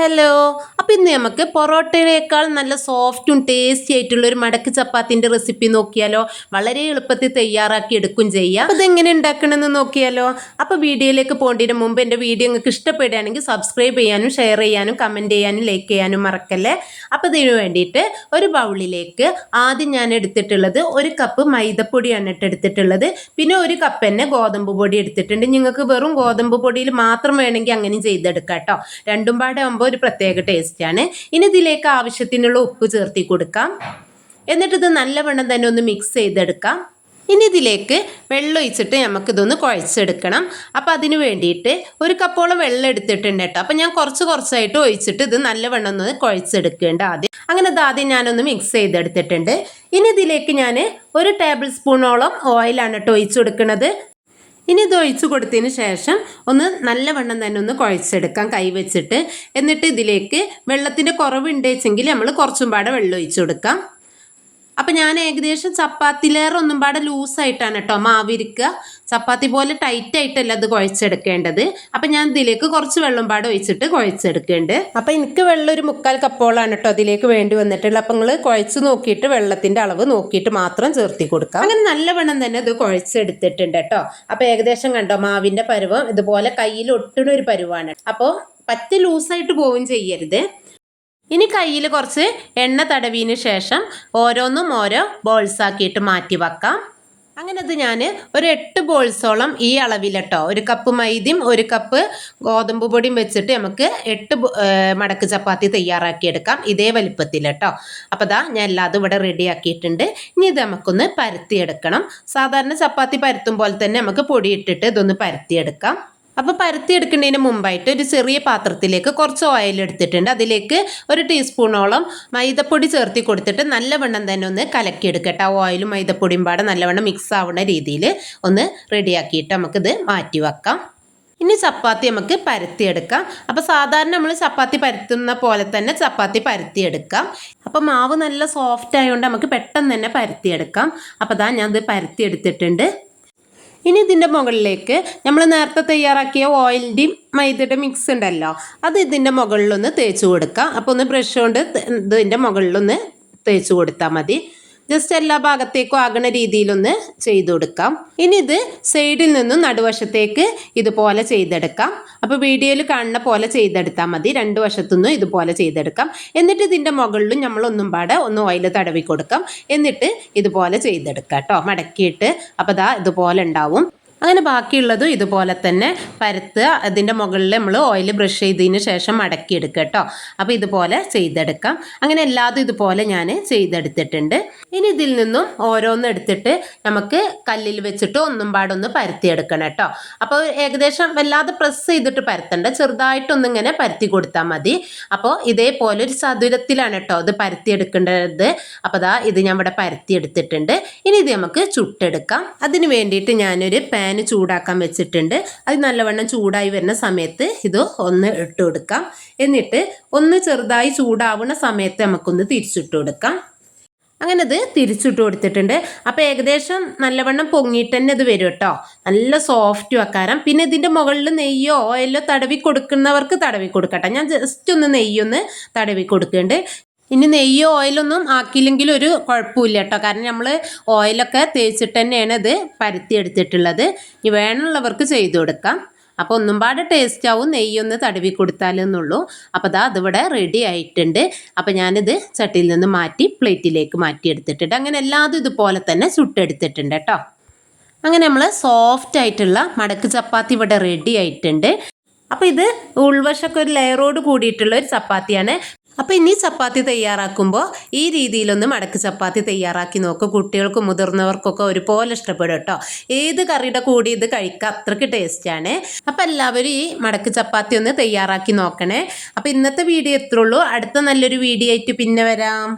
Hello അപ്പം ഇന്ന് നമുക്ക് പൊറോട്ടയേക്കാൾ നല്ല സോഫ്റ്റും ടേസ്റ്റി ആയിട്ടുള്ള ഒരു മടക്ക് ചപ്പാത്തിന്റെ റെസിപ്പി നോക്കിയാലോ. വളരെ എളുപ്പത്തിൽ തയ്യാറാക്കി എടുക്കും ചെയ്യാം. അപ്പോൾ ഇതെങ്ങനെ ഉണ്ടാക്കണമെന്ന് നോക്കിയാലോ. അപ്പോൾ വീഡിയോയിലേക്ക് പോകേണ്ടതിന് മുമ്പ് എന്റെ വീഡിയോ നിങ്ങൾക്ക് ഇഷ്ടപ്പെടുകയാണെങ്കിൽ സബ്സ്ക്രൈബ് ചെയ്യാനും ഷെയർ ചെയ്യാനും കമന്റ് ചെയ്യാനും ലൈക്ക് ചെയ്യാനും മറക്കല്ലേ. അപ്പോൾ ഇതിനു വേണ്ടിയിട്ട് ഒരു ബൗളിലേക്ക് ആദ്യം ഞാൻ എടുത്തിട്ടുള്ളത് ഒരു കപ്പ് മൈദപ്പൊടിയാണ് എടുത്തിട്ടുള്ളത്. പിന്നെ ഒരു കപ്പ് തന്നെ ഗോതമ്പ് പൊടി എടുത്തിട്ടുണ്ട്. നിങ്ങൾക്ക് വെറും ഗോതമ്പ് പൊടിയിൽ മാത്രം വേണമെങ്കിൽ അങ്ങനെയും ചെയ്തെടുക്കാം കേട്ടോ. രണ്ടും പാടെ ആകുമ്പോൾ ഒരു പ്രത്യേക ടേസ്റ്റാണ് ഇനി ഇതിലേക്ക് ആവശ്യത്തിനുള്ള ഉപ്പ് ചേർത്തി കൊടുക്കാം. എന്നിട്ട് ഇത് നല്ലവണ്ണം തന്നെ ഒന്ന് മിക്സ് ചെയ്തെടുക്കാം. ഇനി ഇതിലേക്ക് വെള്ളം ഒഴിച്ചിട്ട് നമുക്കിതൊന്ന് കുഴച്ചെടുക്കണം. അപ്പോൾ അതിന് വേണ്ടിയിട്ട് ഒരു കപ്പോളം വെള്ളം എടുത്തിട്ടുണ്ട് കേട്ടോ. അപ്പോൾ ഞാൻ കുറച്ച് കുറച്ചായിട്ട് ഒഴിച്ചിട്ട് ഇത് നല്ലവണ്ണം ഒന്ന് കുഴച്ചെടുക്കേണ്ട ആദ്യം. അങ്ങനെ ഇത് ആദ്യം ഞാനൊന്ന് മിക്സ് ചെയ്തെടുത്തിട്ടുണ്ട്. ഇനി ഇതിലേക്ക് ഞാൻ ഒരു ടേബിൾ സ്പൂണോളം ഓയിലാണ് കേട്ടോ ഒഴിച്ചു കൊടുക്കുന്നത്. ഇനി ഇത് ഒഴിച്ചു കൊടുത്തതിന് ശേഷം ഒന്ന് നല്ലവണ്ണം തന്നെ ഒന്ന് കുഴച്ചെടുക്കാം. കൈവച്ചിട്ട് എന്നിട്ട് ഇതിലേക്ക് വെള്ളത്തിന്റെ കുറവുണ്ടെങ്കിൽ നമ്മൾ കുറച്ചും പാടെ വെള്ളം ഒഴിച്ചു കൊടുക്കാം. അപ്പം ഞാൻ ഏകദേശം ചപ്പാത്തിലേറെ ഒന്നും പാടെ ലൂസായിട്ടാണ് കേട്ടോ മാവിരിക്കുക ചപ്പാത്തി പോലെ ടൈറ്റ് ആയിട്ടല്ല അത് കുഴച്ചെടുക്കേണ്ടത്. അപ്പം ഞാൻ ഇതിലേക്ക് കുറച്ച് വെള്ളം പാടെ ഒഴിച്ചിട്ട് കുഴച്ചെടുക്കേണ്ടത് അപ്പം എനിക്ക് വെള്ളം ഒരു മുക്കാൽ കപ്പോളാണ് കേട്ടോ അതിലേക്ക് വേണ്ടി വന്നിട്ടുള്ളത്. അപ്പം നിങ്ങൾ കുഴച്ച് നോക്കിയിട്ട് വെള്ളത്തിന്റെ അളവ് നോക്കിയിട്ട് മാത്രം ചേർത്തി കൊടുക്കാം. അങ്ങനെ നല്ലവണ്ണം തന്നെ ഇത് കുഴച്ചെടുത്തിട്ടുണ്ട് കേട്ടോ അപ്പം ഏകദേശം കണ്ടോ മാവിന്റെ പരുവം ഇതുപോലെ കയ്യിൽ ഒട്ടുന്ന ഒരു പരുവാണ്. അപ്പോൾ പറ്റ ലൂസായിട്ട് പോവുകയും ചെയ്യരുത്. ഇനി കയ്യിൽ കുറച്ച് എണ്ണ തടവിന് ശേഷം ഓരോന്നും ഓരോ ബോൾസ് ആക്കിയിട്ട് മാറ്റി വെക്കാം. അങ്ങനെ അത് ഞാൻ ഒരു എട്ട് ബോൾസോളം ഈ അളവിലട്ടോ ഒരു കപ്പ് മൈദയും ഒരു കപ്പ് ഗോതമ്പ് പൊടിയും വെച്ചിട്ട് നമുക്ക് എട്ട് മടക്ക് ചപ്പാത്തി തയ്യാറാക്കിയെടുക്കാം ഇതേ വലിപ്പത്തിൽ കേട്ടോ അപ്പോൾ ദാ ഞാൻ എല്ലാതും ഇവിടെ റെഡി ആക്കിയിട്ടുണ്ട്. ഇനി ഇത് നമുക്കൊന്ന് പരത്തിയെടുക്കണം. സാധാരണ ചപ്പാത്തി പരത്തും പോലെ തന്നെ നമുക്ക് പൊടിയിട്ടിട്ട് ഇതൊന്ന് പരത്തിയെടുക്കാം. അപ്പോൾ പരത്തി എടുക്കുന്നതിന് മുമ്പായിട്ട് ഒരു ചെറിയ പാത്രത്തിലേക്ക് കുറച്ച് ഓയിൽ എടുത്തിട്ടുണ്ട്. അതിലേക്ക് ഒരു ടീസ്പൂണോളം മൈദപ്പൊടി ചേർത്തി കൊടുത്തിട്ട് നല്ലവണ്ണം തന്നെ ഒന്ന് കലക്കിയെടുക്കട്ടെ ആ ഓയിലും മൈദപ്പൊടിയും പാടെ നല്ലവണ്ണം മിക്സ് ആവുന്ന രീതിയിൽ ഒന്ന് റെഡിയാക്കിയിട്ട് നമുക്കിത് മാറ്റി വെക്കാം. ഇനി ചപ്പാത്തി നമുക്ക് പരത്തിയെടുക്കാം. അപ്പോൾ സാധാരണ നമ്മൾ ചപ്പാത്തി പരത്തുന്ന പോലെ തന്നെ ചപ്പാത്തി പരത്തിയെടുക്കാം. അപ്പോൾ മാവ് നല്ല സോഫ്റ്റ് ആയതുകൊണ്ട് നമുക്ക് പെട്ടെന്ന് തന്നെ പരത്തിയെടുക്കാം. അപ്പോൾ ഇത് പരത്തിയെടുത്തിട്ടുണ്ട്. ഇനി ഇതിന്റെ മുകളിലേക്ക് നമ്മൾ നേരത്തെ തയ്യാറാക്കിയ ഓയിലിന്റെയും മൈദയുടെ മിക്സ് ഉണ്ടല്ലോ. അത് ഇതിന്റെ മുകളിലൊന്ന് തേച്ച് കൊടുക്കുക അപ്പോൾ ഒന്ന് ബ്രഷ് കൊണ്ട് ഇതിന്റെ മുകളിലൊന്ന് തേച്ച് കൊടുത്താൽ മതി. ജസ്റ്റ് എല്ലാ ഭാഗത്തേക്കും ആകുന്ന രീതിയിലൊന്ന് ചെയ്തു കൊടുക്കാം. ഇനി ഇത് സൈഡിൽ നിന്നും നടുവശത്തേക്ക് ഇതുപോലെ ചെയ്തെടുക്കാം. അപ്പോൾ വീഡിയോയിൽ കാണുന്ന പോലെ ചെയ്തെടുത്താൽ മതി. രണ്ട് വശത്തുനിന്നും ഇതുപോലെ ചെയ്തെടുക്കാം. എന്നിട്ട് ഇതിന്റെ മുകളിലും നമ്മൾ ഒന്നും പാടെ ഒന്ന് ഓയിൽ തടവി കൊടുക്കാം. എന്നിട്ട് ഇതുപോലെ ചെയ്തെടുക്കാം കേട്ടോ മടക്കിയിട്ട് അപ്പോൾ ദാ ഇതുപോലെ ഉണ്ടാവും. അങ്ങനെ ബാക്കിയുള്ളതും ഇതുപോലെ തന്നെ പരത്തുക. അതിന്റെ മുകളിൽ നമ്മൾ ഓയിൽ ബ്രഷ് ചെയ്തതിന് ശേഷം മടക്കിയെടുക്കുക കേട്ടോ. അപ്പോൾ ഇതുപോലെ ചെയ്തെടുക്കാം. അങ്ങനെ എല്ലാതും ഇതുപോലെ ഞാൻ ചെയ്തെടുത്തിട്ടുണ്ട്. ഇനി ഇതിൽ നിന്നും ഓരോന്ന് എടുത്തിട്ട് നമുക്ക് കല്ലിൽ വെച്ചിട്ട് ഒന്നും പാടൊന്ന് പരത്തിയെടുക്കണം കേട്ടോ. അപ്പോൾ ഏകദേശം വല്ലാതെ പ്രസ് ചെയ്തിട്ട് പരത്തണ്ട. ചെറുതായിട്ടൊന്നിങ്ങനെ പരത്തി കൊടുത്താൽ മതി. അപ്പോൾ ഇതേപോലെ ഒരു ചതുരത്തിലാണ് കേട്ടോ അത് പരത്തിയെടുക്കേണ്ടത്. അപ്പോൾ ദാ ഇത് ഞാൻ ഇവിടെ പരത്തിയെടുത്തിട്ടുണ്ട്. ഇനി ഇത് നമുക്ക് ചുട്ടെടുക്കാം. അതിന് വേണ്ടിയിട്ട് ഞാനൊരു പാൻ പാന് ചൂടാക്കാൻ വെച്ചിട്ടുണ്ട്. അത് നല്ലവണ്ണം ചൂടായി വരുന്ന സമയത്ത് ഇത് ഒന്ന് ഇട്ട് കൊടുക്കാം. എന്നിട്ട് ഒന്ന് ചെറുതായി ചൂടാവുന്ന സമയത്ത് നമുക്കൊന്ന് തിരിച്ചിട്ട് കൊടുക്കാം. അങ്ങനെ അത് തിരിച്ചിട്ട് കൊടുത്തിട്ടുണ്ട്. അപ്പോൾ ഏകദേശം നല്ലവണ്ണം പൊങ്ങിയിട്ട് തന്നെ ഇത് വരും കേട്ടോ. നല്ല സോഫ്റ്റ് വെക്കാരം പിന്നെ ഇതിന്റെ മുകളിൽ നെയ്യോ ഓയിലോ തടവി കൊടുക്കുന്നവർക്ക് തടവി കൊടുക്കട്ടെ. ഞാൻ ജസ്റ്റ് ഒന്ന് നെയ്യൊന്ന് തടവി കൊടുക്കുന്നുണ്ട്. ഇനി നെയ്യോ ഓയിലൊന്നും ആക്കിയില്ലെങ്കിൽ ഒരു കുഴപ്പമില്ല കേട്ടോ കാരണം നമ്മൾ ഓയിലൊക്കെ തേച്ചിട്ട് തന്നെയാണ് ഇത് പരത്തി എടുത്തിട്ടുള്ളത്. ഇനി വേണമുള്ളവർക്ക് ചെയ്തു കൊടുക്കാം. അപ്പോൾ ഒന്നും പാടെ ടേസ്റ്റ് ആവും. നെയ്യൊന്ന് തടവി കൊടുത്താലെന്നുള്ളൂ അപ്പോൾ അതാ അതിവിടെ റെഡി ആയിട്ടുണ്ട്. അപ്പോൾ ഞാനിത് ചട്ടിയിൽ നിന്ന് മാറ്റി പ്ലേറ്റിലേക്ക് മാറ്റി എടുത്തിട്ടുണ്ട്. അങ്ങനെ എല്ലാതും ഇതുപോലെ തന്നെ ചുട്ടെടുത്തിട്ടുണ്ട് കേട്ടോ അങ്ങനെ നമ്മൾ സോഫ്റ്റ് ആയിട്ടുള്ള മടക്ക് ചപ്പാത്തി ഇവിടെ റെഡി ആയിട്ടുണ്ട്. അപ്പോൾ ഇത് ഉൾവശമൊക്കെ ഒരു ലെയറോട് കൂടിയിട്ടുള്ള ഒരു ചപ്പാത്തിയാണ്. അപ്പോൾ ഇനി ചപ്പാത്തി തയ്യാറാക്കുമ്പോൾ ഈ രീതിയിലൊന്ന് മടക്ക് ചപ്പാത്തി തയ്യാറാക്കി നോക്കും. കുട്ടികൾക്കും മുതിർന്നവർക്കൊക്കെ ഒരുപോലെ ഇഷ്ടപ്പെടും കേട്ടോ. ഏത് കറിയുടെ കൂടി ഇത് കഴിക്കുക അത്രയ്ക്ക് ടേസ്റ്റാണ് അപ്പോൾ എല്ലാവരും ഈ മടക്ക് ചപ്പാത്തി ഒന്ന് തയ്യാറാക്കി നോക്കണേ. അപ്പോൾ ഇന്നത്തെ വീഡിയോ എത്രയുള്ളൂ അടുത്ത നല്ലൊരു വീഡിയോ ആയിട്ട് പിന്നെ വരാം.